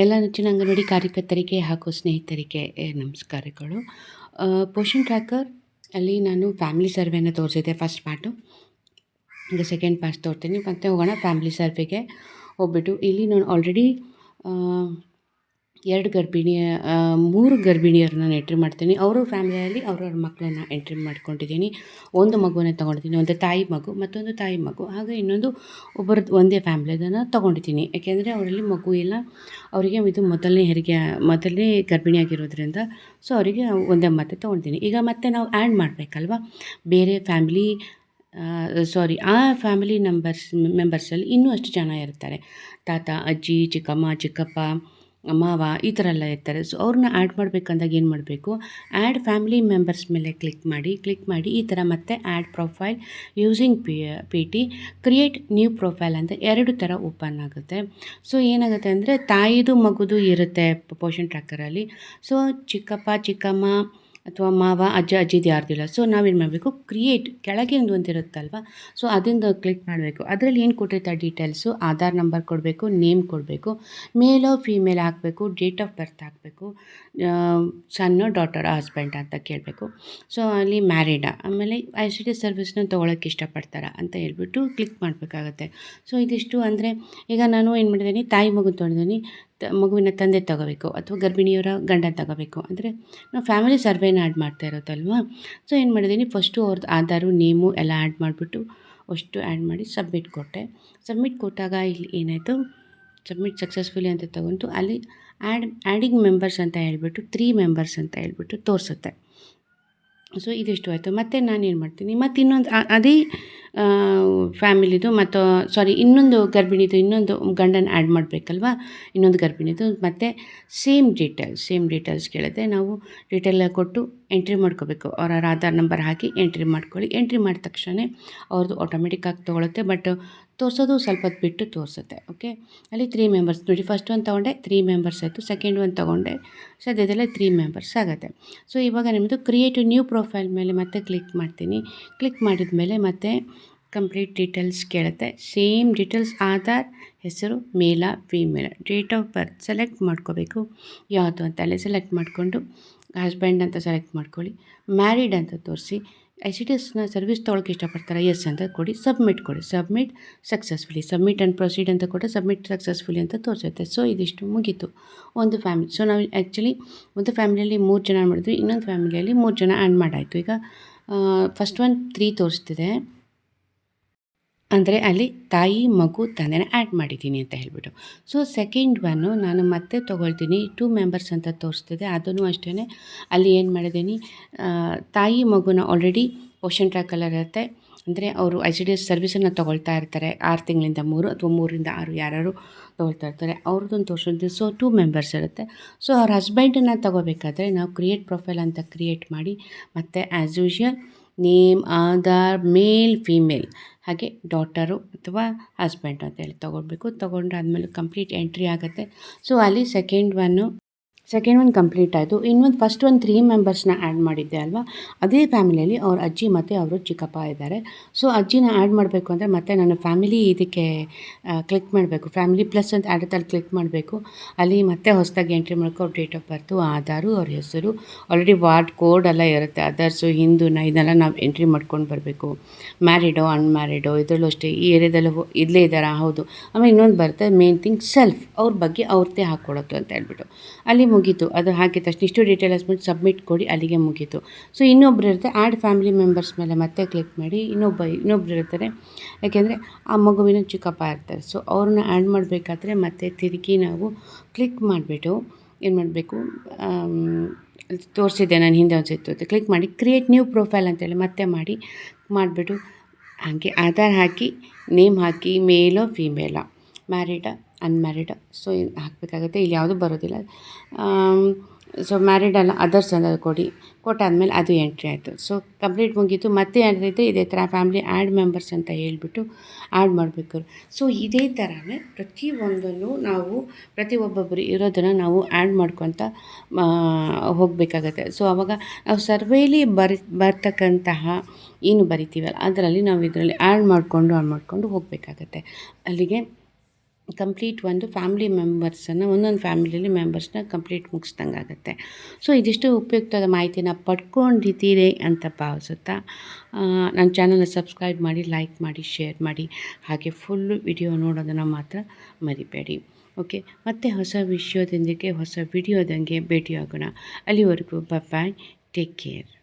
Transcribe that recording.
ಎಲ್ಲ ನೆಚ್ಚಿನ ಅಂಗನವಾಡಿ ಕಾರ್ಯಕರ್ತರಿಗೆ ಹಾಗೂ ಸ್ನೇಹಿತರಿಗೆ ನಮಸ್ಕಾರಗಳು. ಪೋಷನ್ ಟ್ರ್ಯಾಕರ್, ಅಲ್ಲಿ ನಾನು ಫ್ಯಾಮಿಲಿ ಸರ್ವೆನ ತೋರಿಸಿದೆ ಫಸ್ಟ್ ಪಾರ್ಟು. ಈಗ ಸೆಕೆಂಡ್ ಪಾರ್ಟ್ ತೋರ್ತೀನಿ. ಮತ್ತೆ ಹೋಗೋಣ ಫ್ಯಾಮಿಲಿ ಸರ್ವೆಗೆ ಹೋಗ್ಬಿಟ್ಟು. ಇಲ್ಲಿ ನಾನು ಆಲ್ರೆಡಿ ಎರಡು ಗರ್ಭಿಣಿ ಮೂರು ಗರ್ಭಿಣಿಯರನ್ನ ನಾನು ಎಂಟ್ರಿ ಮಾಡ್ತೀನಿ. ಅವರ ಫ್ಯಾಮಿಲಿಯಲ್ಲಿ ಅವ್ರವ್ರ ಮಕ್ಕಳನ್ನ ಎಂಟ್ರಿ ಮಾಡ್ಕೊಂಡಿದ್ದೀನಿ. ಒಂದು ಮಗುವನ್ನ ತೊಗೊಂಡಿದ್ದೀನಿ, ಒಂದು ತಾಯಿ ಮಗು ಮತ್ತೊಂದು ತಾಯಿ ಮಗು. ಹಾಗೆ ಇನ್ನೊಂದು ಒಬ್ಬರದ್ದು ಒಂದೇ ಫ್ಯಾಮಿಲಿಯದನ್ನು ತೊಗೊಂಡಿದ್ದೀನಿ. ಯಾಕೆಂದರೆ ಅವರಲ್ಲಿ ಮಗು ಇಲ್ಲ. ಅವರಿಗೆ ಇದು ಮೊದಲನೇ ಹೆರಿಗೆ, ಮೊದಲನೇ ಗರ್ಭಿಣಿಯಾಗಿರೋದ್ರಿಂದ ಸೊ ಅವರಿಗೆ ಒಂದೇ ಮತ್ತೆ ತೊಗೊಂಡಿದ್ದೀನಿ. ಈಗ ಮತ್ತೆ ನಾವು ಆ್ಯಡ್ ಮಾಡಬೇಕಲ್ವ? ಬೇರೆ ಫ್ಯಾಮಿಲಿ ಸಾರಿ ಆ ಫ್ಯಾಮಿಲಿ ನಂಬರ್ಸ್ ಮೆಂಬರ್ಸಲ್ಲಿ ಇನ್ನೂ ಅಷ್ಟು ಜನ ಇರ್ತಾರೆ. ತಾತ, ಅಜ್ಜಿ, ಚಿಕ್ಕಮ್ಮ, ಚಿಕ್ಕಪ್ಪ ಮಾವ ಈ ಥರ ಎಲ್ಲ ಇರ್ತಾರೆ. ಸೊ ಅವ್ರನ್ನ ಆ್ಯಡ್ ಮಾಡಬೇಕಂದಾಗ ಏನು ಮಾಡಬೇಕು? ಆ್ಯಡ್ ಫ್ಯಾಮಿಲಿ ಮೆಂಬರ್ಸ್ ಮೇಲೆ ಕ್ಲಿಕ್ ಮಾಡಿ ಕ್ಲಿಕ್ ಮಾಡಿ ಈ ಥರ ಮತ್ತೆ add profile using P P T create new profile ಅಂತ ಎರಡು ಥರ ಓಪನ್ ಆಗುತ್ತೆ. ಸೊ ಏನಾಗುತ್ತೆ ಅಂದರೆ ತಾಯಿದು ಮಗುದು ಇರುತ್ತೆ ಪೋಷನ್ ಟ್ರ್ಯಾಕರಲ್ಲಿ ಸೊ ಚಿಕ್ಕಪ್ಪ, ಚಿಕ್ಕಮ್ಮ ಅಥವಾ ಮಾವ, ಅಜ್ಜ, ಅಜ್ಜಿದು ಯಾರ್ದಿಲ್ಲ ಸೊ ನಾವೇನು ಮಾಡಬೇಕು? ಕ್ರಿಯೇಟ್ ಕೆಳಗೆ ಒಂದು ಅಂತ ಇರುತ್ತಲ್ವ? ಸೊ ಅದರಿಂದ ಕ್ಲಿಕ್ ಮಾಡಬೇಕು. ಅದರಲ್ಲಿ ಏನು ಕೊಟ್ಟಿರ್ತಾರೆ ಡೀಟೇಲ್ಸು ಆಧಾರ್ ನಂಬರ್ ಕೊಡಬೇಕು ನೇಮ್ ಕೊಡಬೇಕು ಮೇಲೋ ಫೀಮೇಲ್ ಹಾಕಬೇಕು ಡೇಟ್ ಆಫ್ ಬರ್ತ್ ಹಾಕಬೇಕು ಸನ್ನು ಡಾಟರ್ ಹಸ್ಬೆಂಡ್ ಅಂತ ಕೇಳಬೇಕು. ಸೊ ಅಲ್ಲಿ ಮ್ಯಾರಿಡಾ ಆಮೇಲೆ ಐ ಸಿ ಟಿ ಸರ್ವಿಸ್ನ ತೊಗೊಳಕ್ಕೆ ಇಷ್ಟಪಡ್ತಾರಾ ಅಂತ ಹೇಳ್ಬಿಟ್ಟು ಕ್ಲಿಕ್ ಮಾಡಬೇಕಾಗತ್ತೆ. ಸೊ ಇದಿಷ್ಟು ಅಂದರೆ ಈಗ ನಾನು ಏನು ಮಾಡಿದ್ದೀನಿ? ತಾಯಿ ಮಗು ತೊಗೊಂಡಿದ್ದೀನಿ ತ ಮಗುವಿನ ತಂದೆ ತಗೋಬೇಕು ಅಥವಾ ಗರ್ಭಿಣಿಯವರ ಗಂಡ ತಗೋಬೇಕು. ಅಂದರೆ ನಾವು ಫ್ಯಾಮಿಲಿ ಸರ್ವೇನ ಆ್ಯಡ್ ಮಾಡ್ತಾ ಇರೋದಲ್ವಾ? ಸೊ ಏನು ಮಾಡಿದ್ದೀನಿ ಫಸ್ಟು ಅವ್ರದ್ದು ಆಧಾರು ನೇಮು ಎಲ್ಲ ಆ್ಯಡ್ ಮಾಡಿಬಿಟ್ಟು ಅಷ್ಟು ಆ್ಯಡ್ ಮಾಡಿ ಸಬ್ಮಿಟ್ ಕೊಟ್ಟೆ. ಸಬ್ಮಿಟ್ ಕೊಟ್ಟಾಗ ಇಲ್ಲಿ ಏನಾಯಿತು? ಸಬ್ಮಿಟ್ ಸಕ್ಸಸ್ಫುಲಿ ಅಂತ ತಗೊಂಡು ಅಲ್ಲಿ ಆ್ಯಡ್ ಆ್ಯಡಿಂಗ್ ಮೆಂಬರ್ಸ್ ಅಂತ ಹೇಳ್ಬಿಟ್ಟು ತ್ರೀ ಮೆಂಬರ್ಸ್ ಅಂತ ಹೇಳ್ಬಿಟ್ಟು ತೋರಿಸುತ್ತೆ. ಸೊ ಇದಿಷ್ಟು ಆಯಿತು. ಮತ್ತು ನಾನು ಏನು ಮಾಡ್ತೀನಿ? ಮತ್ತು ಇನ್ನೊಂದು ಅದೇ ಫ್ಯಾಮಿಲಿದು ಮತ್ತು ಸಾರಿ ಇನ್ನೊಂದು ಗರ್ಭಿಣಿದು, ಇನ್ನೊಂದು ಗಂಡನ ಆ್ಯಡ್ ಮಾಡಬೇಕಲ್ವಾ? ಇನ್ನೊಂದು ಗರ್ಭಿಣಿದು. ಮತ್ತು ಸೇಮ್ ಡೀಟೇಲ್ಸ್ ಸೇಮ್ ಡೀಟೇಲ್ಸ್ ಕೇಳಿದ್ರೆ ನಾವು ಡೀಟೇಲ್ ಕೊಟ್ಟು ಎಂಟ್ರಿ ಮಾಡ್ಕೋಬೇಕು. ಅವರ ಆಧಾರ್ ನಂಬರ್ ಹಾಕಿ ಎಂಟ್ರಿ ಮಾಡ್ಕೊಳ್ಳಿ. ಎಂಟ್ರಿ ಮಾಡಿದ ತಕ್ಷಣ ಅವ್ರದ್ದು ಆಟೋಮೆಟಿಕ್ಕಾಗಿ ತೊಗೊಳುತ್ತೆ. ಬಟ್ ತೋರಿಸೋದು ಸ್ವಲ್ಪ ಬಿಟ್ಟು ತೋರಿಸುತ್ತೆ. ಓಕೆ ಅಲ್ಲಿ ತ್ರೀ ಮೆಂಬರ್ಸ್ ನೋಡಿ ಫಸ್ಟ್ ಒಂದು ತೊಗೊಂಡೆ ತ್ರೀ ಮೆಂಬರ್ಸ್ ಆಯಿತು. ಸೆಕೆಂಡ್ ಒಂದು ತೊಗೊಂಡೆ. ಸದ್ಯದಲ್ಲೇ ತ್ರೀ ಮೆಂಬರ್ಸ್ ಆಗುತ್ತೆ. ಸೊ ಇವಾಗ ನಿಮ್ಮದು ಕ್ರಿಯೇಟಿವ್ ನ್ಯೂ ಪ್ರೊಫೈಲ್ ಮೇಲೆ ಮತ್ತೆ ಕ್ಲಿಕ್ ಮಾಡ್ತೀನಿ. ಕ್ಲಿಕ್ ಮಾಡಿದ ಮೇಲೆ ಮತ್ತೆ ಕಂಪ್ಲೀಟ್ ಡೀಟೇಲ್ಸ್ ಕೇಳುತ್ತೆ. ಸೇಮ್ ಡೀಟೇಲ್ಸ್ ಆಧಾರ್ ಹೆಸರು, male female date of birth select ಮಾಡ್ಕೋಬೇಕು. ಯಾವುದು ಅಂತ ಅಲ್ಲಿ ಸೆಲೆಕ್ಟ್ ಮಾಡಿಕೊಂಡು ಹಸ್ಬೆಂಡ್ ಅಂತ ಸೆಲೆಕ್ಟ್ ಮಾಡ್ಕೊಳ್ಳಿ. ಮ್ಯಾರಿಡ್ ಅಂತ ತೋರಿಸಿ. ಎಸ್ ಟಿ ಎಸ್ನ ಸರ್ವಿಸ್ ತೊಗೊಳಕ್ಕೆ ಇಷ್ಟಪಡ್ತಾರೆ? ಎಸ್ ಅಂತ ಕೊಡಿ. ಸಬ್ಮಿಟ್ ಕೊಡಿ. Submit successfully submit and proceed ಅಂತ ಕೊಟ್ಟರೆ ಸಬ್ಮಿಟ್ ಸಕ್ಸಸ್ಫುಲಿ ಅಂತ ತೋರಿಸುತ್ತೆ. ಸೊ ಇದಿಷ್ಟು ಮುಗೀತು. ಒಂದು ಫ್ಯಾಮಿಲಿ ಸೊ ನಾವು ಆ್ಯಕ್ಚುಲಿ ಒಂದು ಫ್ಯಾಮಿಲಿಯಲ್ಲಿ ಮೂರು ಜನ ಮಾಡಿದ್ವಿ, ಇನ್ನೊಂದು ಫ್ಯಾಮಿಲಿಯಲ್ಲಿ ಮೂರು ಜನ ಆ್ಯಂಡ್ ಮಾಡಾಯಿತು. ಈಗ ಫಸ್ಟ್ ಒನ್ ತ್ರೀ ತೋರಿಸ್ತಿದೆ. ಅಂದರೆ ಅಲ್ಲಿ ತಾಯಿ, ಮಗು, ತಂದೆನ ಆ್ಯಡ್ ಮಾಡಿದ್ದೀನಿ ಅಂತ ಹೇಳಿಬಿಟ್ಟು. ಸೊ ಸೆಕೆಂಡ್ ಒನ್ನು ನಾನು ಮತ್ತೆ ತೊಗೊಳ್ತೀನಿ. ಟೂ ಮೆಂಬರ್ಸ್ ಅಂತ ತೋರಿಸ್ತಿದೆ. ಅದನ್ನು ಅಷ್ಟೇ ಅಲ್ಲಿ ಏನು ಮಾಡಿದ್ದೀನಿ? ತಾಯಿ, ಮಗುನ ಆಲ್ರೆಡಿ ಪೋಷನ್ ಟ್ರ್ಯಾಕಲ್ಲಿ ಇರುತ್ತೆ. ಅಂದರೆ ಅವರು ಐ ಸಿ ಡಿ ಎಸ್ ಸರ್ವಿಸನ್ನು ತೊಗೊಳ್ತಾ ಇರ್ತಾರೆ. ಆರು ತಿಂಗಳಿಂದ ಮೂರು ಅಥವಾ ಮೂರಿಂದ ಆರು ಯಾರು ತೊಗೊಳ್ತಾ ಇರ್ತಾರೆ. ಅವ್ರದ್ದೊಂದು ತೋರಿಸಿದ್ದು. ಸೊ ಟೂ ಮೆಂಬರ್ಸ್ ಇರುತ್ತೆ. ಸೊ ಅವ್ರ ಹಸ್ಬೆಂಡನ್ನು ತಗೋಬೇಕಾದ್ರೆ ನಾವು ಕ್ರಿಯೇಟ್ ಪ್ರೊಫೈಲ್ ಅಂತ ಕ್ರಿಯೇಟ್ ಮಾಡಿ, ಮತ್ತು as usual name Aadhaar male female ಹಾಗೆ ಡಾಟರು ಅಥವಾ ಹಸ್ಬೆಂಡ್ ಅಂತೇಳಿ ತೊಗೊಳ್ಬೇಕು. ಆದಮೇಲೆ ಕಂಪ್ಲೀಟ್ ಎಂಟ್ರಿ ಆಗುತ್ತೆ. ಸೊ ಅಲ್ಲಿ second one second one complete ಆಯಿತು. ಇನ್ನೊಂದು ಫಸ್ಟ್ ಒಂದು ತ್ರೀ ಮೆಂಬರ್ಸ್ನ ಆ್ಯಡ್ ಮಾಡಿದ್ದೆ ಅಲ್ವಾ? ಅದೇ ಫ್ಯಾಮಿಲಿಯಲ್ಲಿ ಅವ್ರ ಅಜ್ಜಿ ಮತ್ತು ಅವರು ಚಿಕ್ಕಪ್ಪ ಇದ್ದಾರೆ. ಸೊ ಅಜ್ಜಿನ ಆ್ಯಡ್ ಮಾಡಬೇಕು ಅಂದರೆ ಮತ್ತೆ ನಾನು ಫ್ಯಾಮಿಲಿ ಇದಕ್ಕೆ ಕ್ಲಿಕ್ ಮಾಡಬೇಕು. ಫ್ಯಾಮಿಲಿ ಪ್ಲಸ್ ಅಂತ ಆಡತ್ತಲ್ಲಿ ಕ್ಲಿಕ್ ಮಾಡಬೇಕು. ಅಲ್ಲಿ ಮತ್ತೆ ಹೊಸದಾಗಿ ಎಂಟ್ರಿ ಮಾಡ್ಕೊ, ಅವ್ರ ಡೇಟ್ ಆಫ್ ಬರ್ತು ಆಧಾರು, ಅವ್ರ ಹೆಸರು. ಆಲ್ರೆಡಿ ವಾರ್ಡ್ ಕೋಡ್ ಎಲ್ಲ ಇರುತ್ತೆ. ಅದರ್ಸು ಹಿಂದೂನ ಇದನ್ನೆಲ್ಲ ನಾವು ಎಂಟ್ರಿ ಮಾಡ್ಕೊಂಡು ಬರಬೇಕು. ಮ್ಯಾರಿಡೋ ಅನ್ಮ್ಯಾರಿಡೋ ಇದರಲ್ಲೂ ಅಷ್ಟೇ. ಈ ಏರಿಯಾದಲ್ಲಿ ಇದ್ಲೇ ಇದ್ದಾರಾ? ಹೌದು. ಆಮೇಲೆ ಇನ್ನೊಂದು ಬರುತ್ತೆ ಮೇನ್ ಥಿಂಗ್ ಸೆಲ್ಫ್ ಅವ್ರ ಬಗ್ಗೆ ಅವ್ರದ್ದೇ ಹಾಕ್ಕೊಡೋದು ಅಂತ ಹೇಳ್ಬಿಟ್ಟು. ಅಲ್ಲಿ ಮುಗೀತು. ಅದು ಹಾಕಿದ ತಕ್ಷಣ ಇಷ್ಟು ಡೀಟೇಲ್ ಹಸ್ಬಿಟ್ಟು ಸಬ್ಮಿಟ್ ಕೊಡಿ, ಅಲ್ಲಿಗೆ ಮುಗೀತು. ಸೊ ಇನ್ನೊಬ್ರು ಇರುತ್ತೆ ಆ್ಯಡ್ ಫ್ಯಾಮಿಲಿ ಮೆಂಬರ್ಸ್ ಮೇಲೆ ಮತ್ತೆ ಕ್ಲಿಕ್ ಮಾಡಿ, ಇನ್ನೊಬ್ಬ, ಇನ್ನೊಬ್ರು ಇರ್ತಾರೆ. ಯಾಕೆಂದರೆ ಆ ಮಗುವಿನ ಚಿಕ್ಕಪ್ಪ ಇರ್ತಾರೆ. ಸೊ ಅವ್ರನ್ನ ಆ್ಯಡ್ ಮಾಡಬೇಕಾದ್ರೆ ಮತ್ತೆ ತಿರುಗಿ ನಾವು ಕ್ಲಿಕ್ ಮಾಡಿಬಿಟ್ಟು ಏನು ಮಾಡಬೇಕು? ತೋರಿಸಿದ್ದೆ ನಾನು ಹಿಂದೆ ಒಂದು ಕ್ಲಿಕ್ ಮಾಡಿ ಕ್ರಿಯೇಟ್ ನ್ಯೂ ಪ್ರೊಫೈಲ್ ಅಂತೇಳಿ ಮತ್ತೆ ಮಾಡಿ, ಮಾಡಿಬಿಟ್ಟು ಹಾಗೆ ಆಧಾರ್ ಹಾಕಿ ನೇಮ್ ಹಾಕಿ ಮೇಲೋ ಫೀಮೇಲೋ ಮ್ಯಾರಿಡ ಅನ್ಮ್ಯಾರಿಡ ಸೊ ಹಾಕಬೇಕಾಗುತ್ತೆ. ಇಲ್ಲಿ ಯಾವುದೂ ಬರೋದಿಲ್ಲ. ಸೊ ಮ್ಯಾರಿಡ್ ಅಲ್ಲ ಅದರ್ಸ್ ಅನ್ನೋದು ಕೊಡಿ. ಕೊಟ್ಟಾದಮೇಲೆ ಅದು ಎಂಟ್ರಿ ಆಯಿತು. ಸೊ ಕಂಪ್ಲೀಟ್ ಮುಗೀತು. ಮತ್ತೆ ಏನಿದೆ ಇದೇ ಥರ ಫ್ಯಾಮಿಲಿ ಆ್ಯಡ್ ಮೆಂಬರ್ಸ್ ಅಂತ ಹೇಳಿಬಿಟ್ಟು ಆ್ಯಡ್ ಮಾಡಬೇಕು. ಸೊ ಇದೇ ಥರನೇ ಪ್ರತಿಯೊಂದನ್ನು ನಾವು, ಪ್ರತಿ ಒಬ್ಬೊಬ್ಬರು ಇರೋದನ್ನು ನಾವು ಆ್ಯಡ್ ಮಾಡ್ಕೊತ ಹೋಗಬೇಕಾಗತ್ತೆ. ಸೊ ಆವಾಗ ನಾವು ಸರ್ವೇಲಿ ಬರಿ, ಬರ್ತಕ್ಕಂತಹ ಏನು ಬರಿತೀವಲ್ಲ, ಅದರಲ್ಲಿ ನಾವು ಇದರಲ್ಲಿ ಆ್ಯಡ್ ಮಾಡಿಕೊಂಡು ಆ್ಯಡ್ ಮಾಡಿಕೊಂಡು ಹೋಗಬೇಕಾಗತ್ತೆ. ಅಲ್ಲಿಗೆ ಕಂಪ್ಲೀಟ್ ಒಂದು ಫ್ಯಾಮಿಲಿ ಮೆಂಬರ್ಸನ್ನು, ಒಂದೊಂದು ಫ್ಯಾಮಿಲಿಯಲ್ಲಿ ಮೆಂಬರ್ಸ್ನ ಕಂಪ್ಲೀಟ್ ಮುಗಿಸ್ದಂಗೆ ಆಗುತ್ತೆ ಸೊ, ಇದಿಷ್ಟು ಉಪಯುಕ್ತವಾದ ಮಾಹಿತಿನ ಪಡ್ಕೊಂಡಿದ್ದೀರಿ ಅಂತ ಭಾವಿಸುತ್ತಾ ನನ್ನ ಚಾನಲ್ನ ಸಬ್ಸ್ಕ್ರೈಬ್ ಮಾಡಿ, ಲೈಕ್ ಮಾಡಿ, ಶೇರ್ ಮಾಡಿ, ಹಾಗೆ ಫುಲ್ಲು ವಿಡಿಯೋ ನೋಡೋದನ್ನು ಮಾತ್ರ ಮರಿಬೇಡಿ. ಓಕೆ, ಮತ್ತೆ ಹೊಸ ವಿಷಯದೊಂದಿಗೆ, ಹೊಸ ವಿಡಿಯೋದಂಗೆ ಭೇಟಿಯಾಗೋಣ. ಅಲ್ಲಿವರೆಗೂ ಬಾಯ್ ಟೇಕ್ ಕೇರ್.